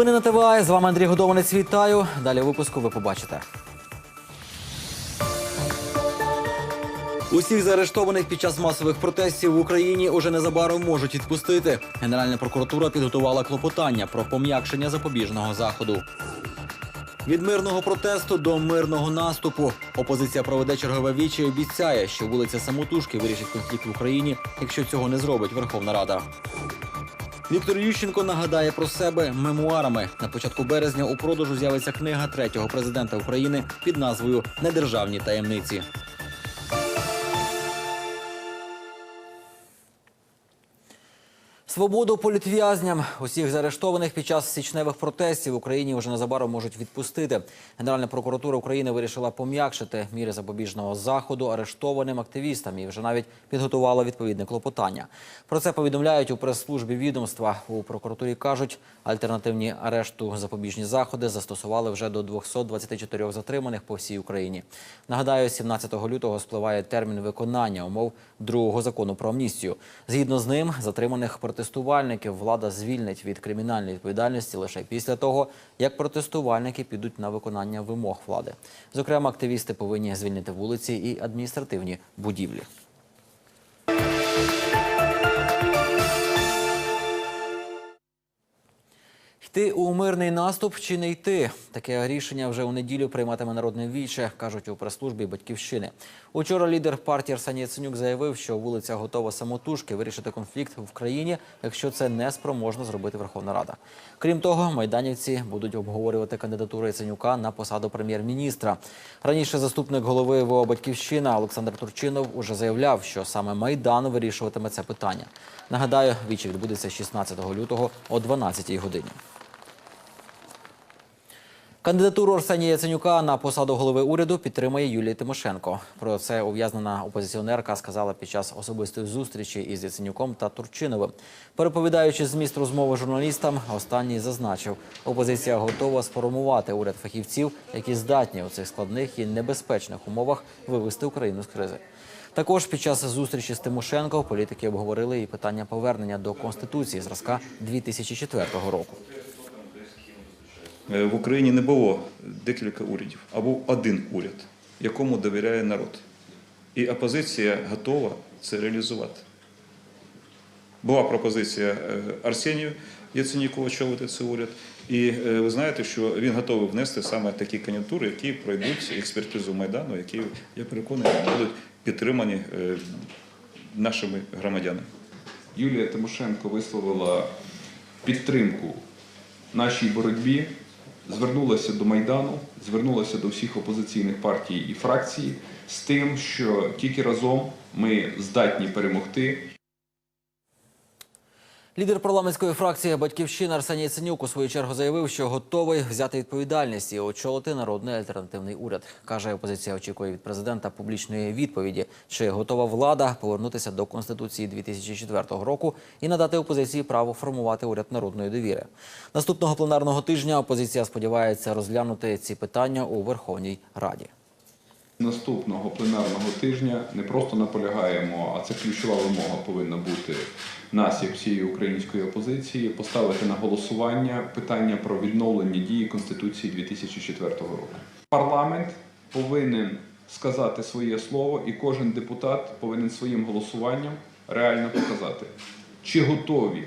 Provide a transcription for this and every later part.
Новини на ТВА. З вами Андрій Годованець. Вітаю. Далі випуску ви побачите. Усіх заарештованих під час масових протестів в Україні уже незабаром можуть відпустити. Генеральна прокуратура підготувала клопотання про пом'якшення запобіжного заходу. Від мирного протесту до мирного наступу опозиція проведе чергове віче і обіцяє, що вулиця Самотужки вирішить конфлікт в Україні, якщо цього не зробить Верховна Рада. Віктор Ющенко нагадає про себе мемуарами. На початку березня у продажу з'явиться книга третього президента України під назвою Недержавні таємниці. Свободу політв'язням усіх заарештованих під час січневих протестів в Україні вже незабаром можуть відпустити. Генеральна прокуратура України вирішила пом'якшити міри запобіжного заходу арештованим активістам і вже навіть підготувала відповідне клопотання. Про це повідомляють у прес-службі відомства. У прокуратурі кажуть, альтернативні арешту запобіжні заходи застосували вже до 224 затриманих по всій Україні. Нагадаю, 17 лютого спливає термін виконання умов другого закону про амністію. Згідно з ним, затриманих протестувальників влада звільнить від кримінальної відповідальності лише після того, як протестувальники підуть на виконання вимог влади. Зокрема, активісти повинні звільнити вулиці і адміністративні будівлі. Йти у мирний наступ чи не йти? Таке рішення вже у неділю прийматиме народне віче, кажуть у прес-службі батьківщини. Учора лідер партії Арсеній Яценюк заявив, що вулиця готова самотужки вирішити конфлікт в країні, якщо це не спроможна зробити Верховна Рада. Крім того, майданівці будуть обговорювати кандидатуру Яценюка на посаду прем'єр-міністра. Раніше заступник голови ВО Батьківщина Олександр Турчинов уже заявляв, що саме майдан вирішуватиме це питання. Нагадаю, віче відбудеться 16 лютого о 12 годині. Кандидатуру Арсенія Яценюка на посаду голови уряду підтримує Юлія Тимошенко. Про це ув'язнена опозиціонерка сказала під час особистої зустрічі із Яценюком та Турчиновим. Переповідаючи зміст розмови журналістам, останній зазначив, опозиція готова сформувати уряд фахівців, які здатні у цих складних і небезпечних умовах вивести Україну з кризи. Також під час зустрічі з Тимошенко політики обговорили і питання повернення до конституції зразка 2004 року. Е, В Україні не було декілька урядів, а був один уряд, якому довіряє народ. І опозиція готова це реалізувати. Була пропозиція е, Арсенію Яценюку очолити цей уряд. І е, ви знаєте, що він готовий внести саме такі кандидатури, які пройдуть експертизу Майдану, які, я переконаний, будуть підтримані нашими громадянами. Юлія Тимошенко висловила підтримку нашій боротьбі, звернулася до Майдану, звернулася до всіх опозиційних партій і фракцій з тим, що тільки разом ми здатні перемогти Лідер парламентської фракції Батьківщина Арсеній Яценюк у свою чергу заявив, що готовий взяти відповідальність і очолити народний альтернативний уряд. каже, опозиція очікує від президента публічної відповіді, чи готова влада повернутися до конституції 2004 року і надати опозиції право формувати уряд народної довіри. Наступного пленарного тижня опозиція сподівається розглянути ці питання у Верховній Раді. Наступного пленарного тижня. Не просто наполягаємо, а це ключова вимога повинна бути нас, як всієї української опозиції, поставити на голосування питання про відновлення дії Конституції 2004 року. Парламент повинен сказати своє слово, і кожен депутат повинен своїм голосуванням реально показати, чи готові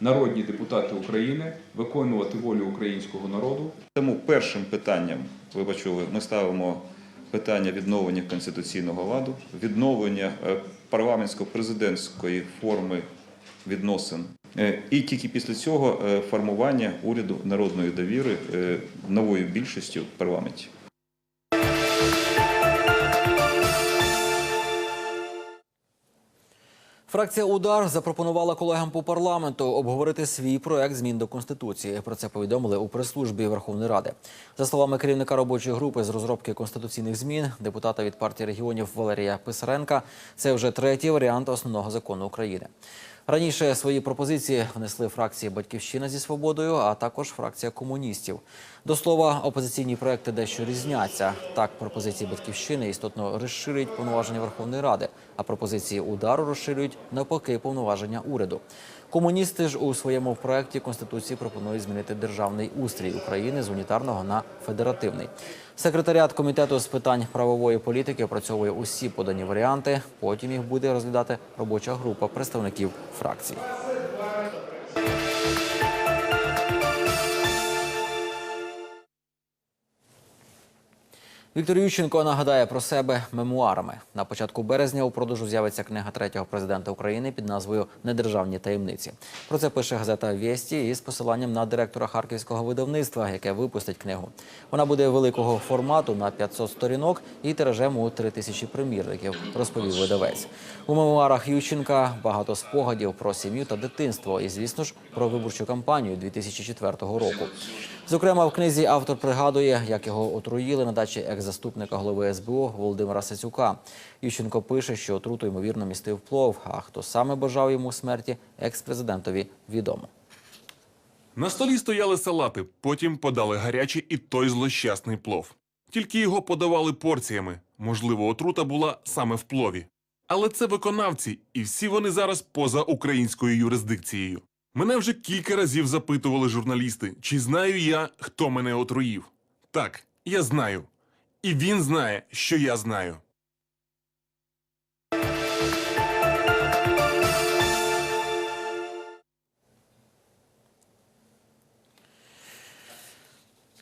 народні депутати України виконувати волю українського народу Тому першим питанням, ви почули, ми ставимо питання відновлення конституційного ладу, відновлення е, парламентсько-президентської форми відносин. Е, І тільки після цього е, формування уряду народної довіри новою більшістю в парламенті. Фракція Удар запропонувала колегам по парламенту обговорити свій проект змін до конституції. Про це повідомили у прес-службі Верховної Ради. За словами керівника робочої групи з розробки конституційних змін, депутата від партії регіонів Валерія Писаренка, це вже третій варіант основного закону України. Раніше свої пропозиції внесли фракції Батьківщина зі свободою, а також фракція комуністів. До слова, опозиційні проекти дещо різняться. Так, пропозиції батьківщини істотно розширюють повноваження Верховної Ради, а пропозиції удару розширюють навпаки повноваження уряду. Комуністи ж у своєму проекті конституції пропонують змінити державний устрій України з унітарного на федеративний. Секретаріат комітету з питань правової політики опрацьовує усі подані варіанти. Потім їх буде розглядати робоча група представників фракцій. Віктор Ющенко нагадає про себе мемуарами. На початку березня у продажу з'явиться книга третього президента України під назвою Недержавні таємниці. Про це пише газета Вєсті із посиланням на директора харківського видавництва, яке випустить книгу. Вона буде великого формату на 500 сторінок і тиражем у 3000 примірників, розповів видавець. У мемуарах Ющенка багато спогадів про сім'ю та дитинство, і звісно ж про виборчу кампанію 2004 року. Зокрема, в книзі автор пригадує, як його отруїли на дачі екс-заступника голови СБУ Володимира Сацюка. Ющенко пише, що отруту ймовірно містив плов. А хто саме бажав йому смерті, екс-президентові відомо. На столі стояли салати, потім подали гарячий і той злощасний плов. Тільки його подавали порціями. Можливо, отрута була саме в плові. Але це виконавці, і всі вони зараз поза українською юрисдикцією. Мене вже кілька разів запитували журналісти, чи знаю я, хто мене отруїв. Так, я знаю. І він знає, що я знаю.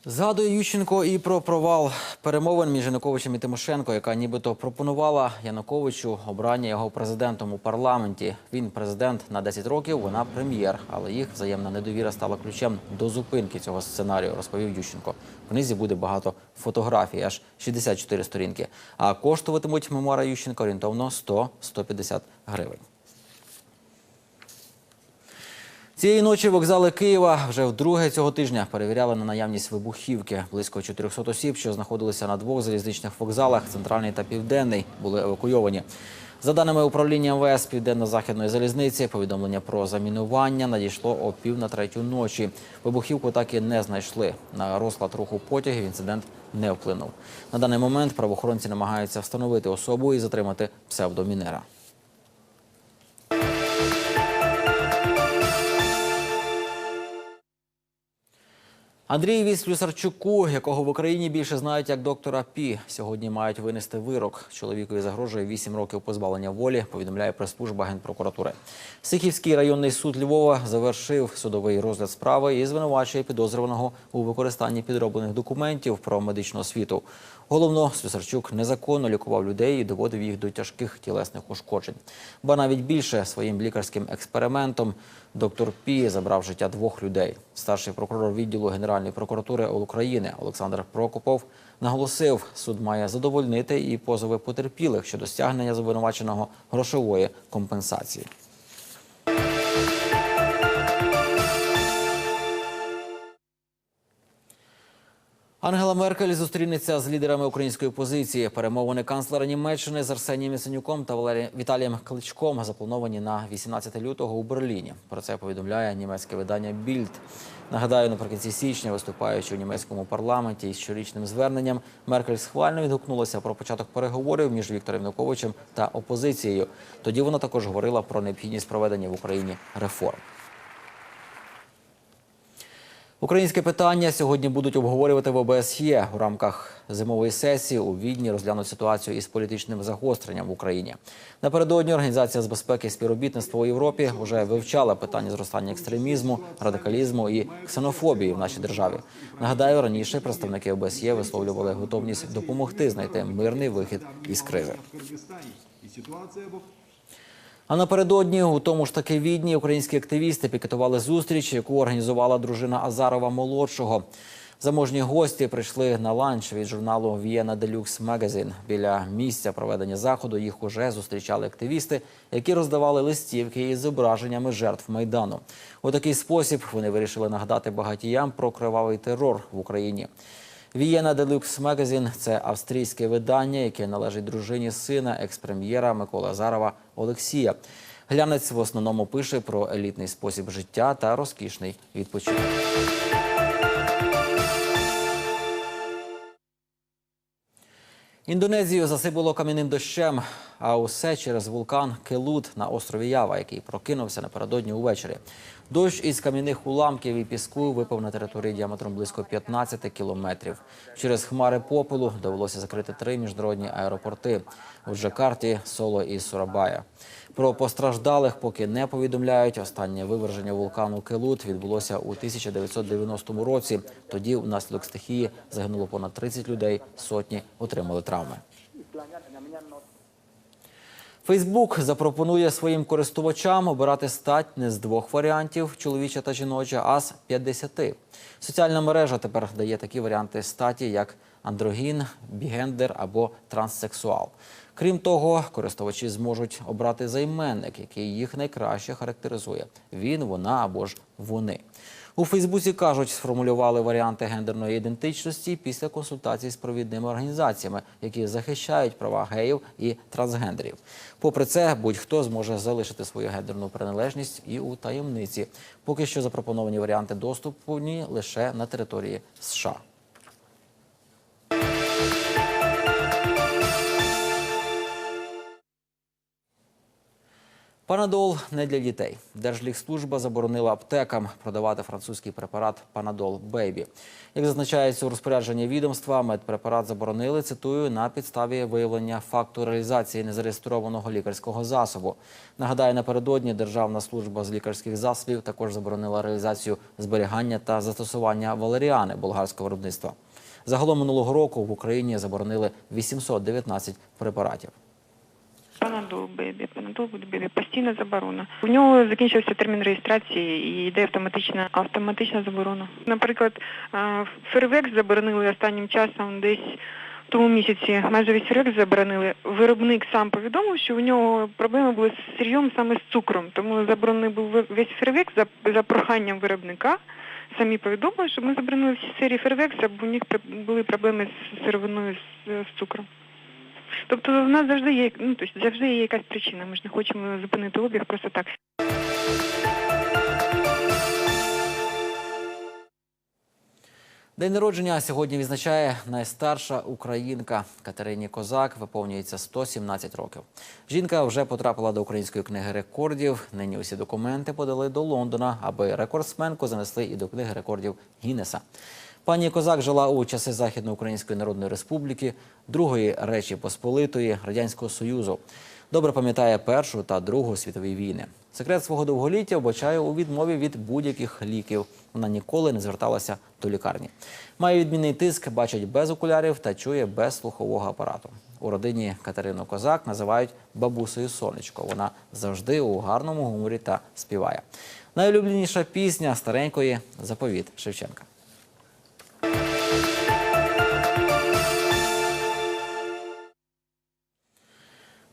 Згадує Ющенко і про провал перемовин між Януковичем і Тимошенко, яка нібито пропонувала Януковичу обрання його президентом у парламенті. Він президент на 10 років, вона прем'єр. Але їх взаємна недовіра стала ключем до зупинки цього сценарію, розповів Ющенко. В книзі буде багато фотографій, аж 64 сторінки. А коштуватимуть мемуари Ющенка орієнтовно 100-150 гривень. Цієї ночі вокзали Києва вже вдруге цього тижня перевіряли на наявність вибухівки. Близько 400 осіб, що знаходилися на двох залізничних вокзалах, центральний та південний, були евакуйовані. За даними управління МВС Південно-Західної залізниці, повідомлення про замінування надійшло о пів на третю ночі. Вибухівку так і не знайшли. На розклад руху потягів інцидент не вплинув. На даний момент правоохоронці намагаються встановити особу і затримати псевдомінера. Андрієві Слюсарчуку, якого в Україні більше знають як доктора Пі, сьогодні мають винести вирок. Чоловікові загрожує 8 років позбавлення волі. Повідомляє прес-служба генпрокуратури. Сихівський районний суд Львова завершив судовий розгляд справи і звинувачує підозрюваного у використанні підроблених документів про медичну освіту. Головно, Слюсарчук незаконно лікував людей і доводив їх до тяжких тілесних ушкоджень. Ба навіть більше своїм лікарським експериментом доктор Пі забрав життя двох людей. Старший прокурор відділу Генеральної прокуратури України Олександр Прокопов наголосив, суд має задовольнити і позови потерпілих щодо стягнення звинуваченого грошової компенсації. Ангела Меркель зустрінеться з лідерами української позиції. Перемовини канцлера Німеччини з Арсенієм Яценюком та Віталієм Кличком заплановані на 18 лютого у Берліні. Про це повідомляє німецьке видання Більд. Нагадаю, наприкінці січня, виступаючи у німецькому парламенті із щорічним зверненням, Меркель схвально відгукнулася про початок переговорів між Віктором Януковичем та опозицією. Тоді вона також говорила про необхідність проведення в Україні реформ. Українське питання сьогодні будуть обговорювати в ОБСЄ у рамках зимової сесії. У відні розглянуть ситуацію із політичним загостренням в Україні. Напередодні організація з безпеки і співробітництва у Європі вже вивчала питання зростання екстремізму, радикалізму і ксенофобії в нашій державі. Нагадаю, раніше представники ОБСЄ висловлювали готовність допомогти знайти мирний вихід із кризи. А напередодні у тому ж таки відні українські активісти пікетували зустріч, яку організувала дружина Азарова молодшого. Заможні гості прийшли на ланч від журналу Vienna Deluxe Magazine. Біля місця проведення заходу їх уже зустрічали активісти, які роздавали листівки із зображеннями жертв майдану. У такий спосіб вони вирішили нагадати багатіям про кривавий терор в Україні. Vienna Deluxe Magazine – це австрійське видання, яке належить дружині сина екс-прем'єра Миколи Азарова Олексія. Глянець в основному пише про елітний спосіб життя та розкішний відпочинок. Індонезію засипало кам'яним дощем, а усе через вулкан Келут на острові Ява, який прокинувся напередодні увечері. Дощ із кам'яних уламків і піску випав на території діаметром близько 15 кілометрів. Через хмари попелу довелося закрити три міжнародні аеропорти у Джакарті, Соло і Сурабая. Про постраждалих поки не повідомляють. Останнє виверження вулкану Келут відбулося у 1990 році. Тоді внаслідок стихії загинуло понад 30 людей, сотні отримали травми. Фейсбук запропонує своїм користувачам обирати стать не з двох варіантів чоловіча та жіноча, а з 50. Соціальна мережа тепер дає такі варіанти статі, як андрогін, бігендер або транссексуал. Крім того, користувачі зможуть обрати займенник, який їх найкраще характеризує: він, вона або ж вони. У Фейсбуці кажуть, сформулювали варіанти гендерної ідентичності після консультацій з провідними організаціями, які захищають права геїв і трансгендерів. Попри це, будь-хто зможе залишити свою гендерну приналежність і у таємниці. Поки що запропоновані варіанти доступу ні лише на території США. Панадол не для дітей. Держлікслужба заборонила аптекам продавати французький препарат Панадол Бейбі. Як зазначається у розпорядженні відомства, медпрепарат заборонили, цитую, на підставі виявлення факту реалізації незареєстрованого лікарського засобу. Нагадаю, напередодні Державна служба з лікарських засобів також заборонила реалізацію зберігання та застосування валеріани болгарського виробництва. Загалом минулого року в Україні заборонили 819 препаратів. Бебі, панадол бебі, постійна заборона. У нього закінчився термін реєстрації і йде автоматична автоматична заборона. Наприклад, фервекс заборонили останнім часом десь. В тому місяці майже весь фервекс заборонили. Виробник сам повідомив, що у нього проблеми були з сирйом саме з цукром. Тому заборонений був весь фервекс за, за проханням виробника. Самі повідомили, що ми заборонили всі серії фервекса, бо у них були проблеми з сировиною з, з цукром. Тобто в нас завжди є ну тобто завжди є якась причина. Ми ж не хочемо зупинити обіг просто так. День народження сьогодні відзначає найстарша українка Катерині Козак. Виповнюється 117 років. Жінка вже потрапила до української книги рекордів. Нині усі документи подали до Лондона, аби рекордсменку занесли і до книги рекордів Гіннеса. Пані Козак жила у часи Західноукраїнської Народної Республіки, Другої Речі Посполитої, Радянського Союзу. Добре пам'ятає Першу та Другу світові війни. Секрет свого довголіття вбачає у відмові від будь-яких ліків. Вона ніколи не зверталася до лікарні. Має відмінний тиск, бачить без окулярів та чує без слухового апарату. У родині Катерину Козак називають бабусею сонечко. Вона завжди у гарному гуморі та співає. Найулюбленіша пісня старенької заповіт Шевченка.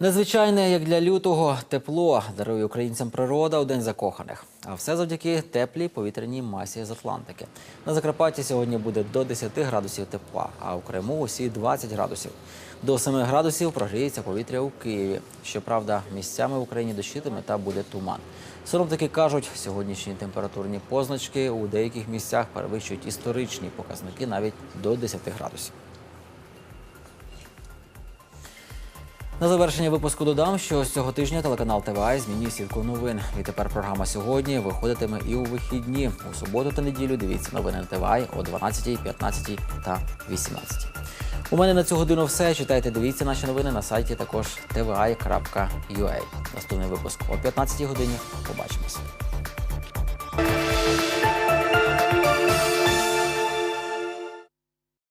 Незвичайне, як для лютого, тепло дарує українцям природа у день закоханих. А все завдяки теплій повітряній масі з Атлантики. На Закарпатті сьогодні буде до 10 градусів тепла, а у Криму усі 20 градусів. До 7 градусів прогріється повітря у Києві. Щоправда, місцями в Україні дощитиме та буде туман. Синоптики кажуть, сьогоднішні температурні позначки у деяких місцях перевищують історичні показники навіть до 10 градусів. На завершення випуску додам, що з цього тижня телеканал ТВА змінює сітку новин. І тепер програма сьогодні виходитиме і у вихідні. У суботу та неділю дивіться новини на ТВА о 12, 15 та 18. У мене на цю годину все. Читайте, дивіться наші новини на сайті також tvi.ua. Наступний випуск о 15 годині. Побачимося.